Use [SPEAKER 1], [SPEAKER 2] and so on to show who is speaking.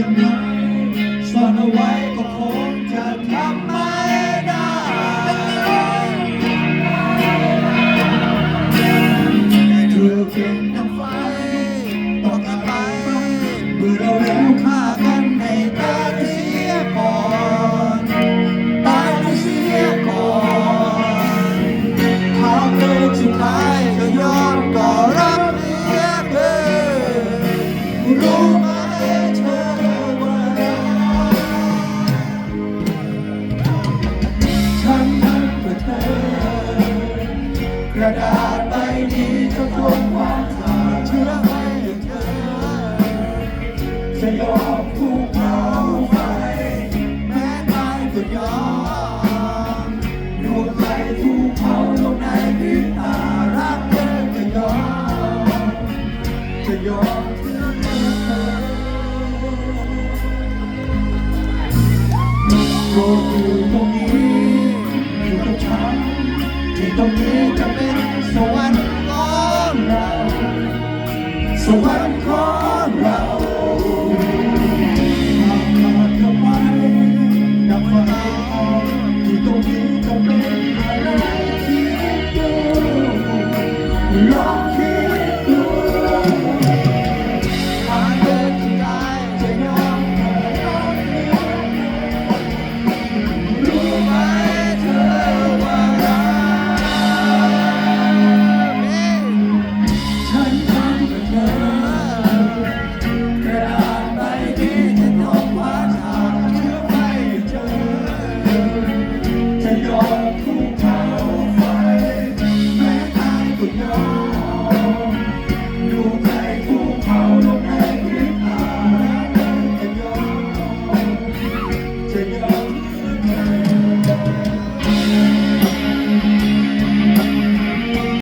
[SPEAKER 1] ยังไงซ่อนเอาไว้ก็พอ ระดาษใบนี้จะทวงความขาดเชื่อให้เธอ จะยอมภูเขาไฟแม้ตายก็ยอมดวงใจภูเขาลงในพิษตารักเธอจะยอมจะยอมเพื่อเธอ สวรรค์ของเราหากขาดเธอไปดับไฟที่ตรงนี้จะเป็นอะไรที่เดียวลอง ยอมทุกเท่าไฟแม้ตายก็ยอม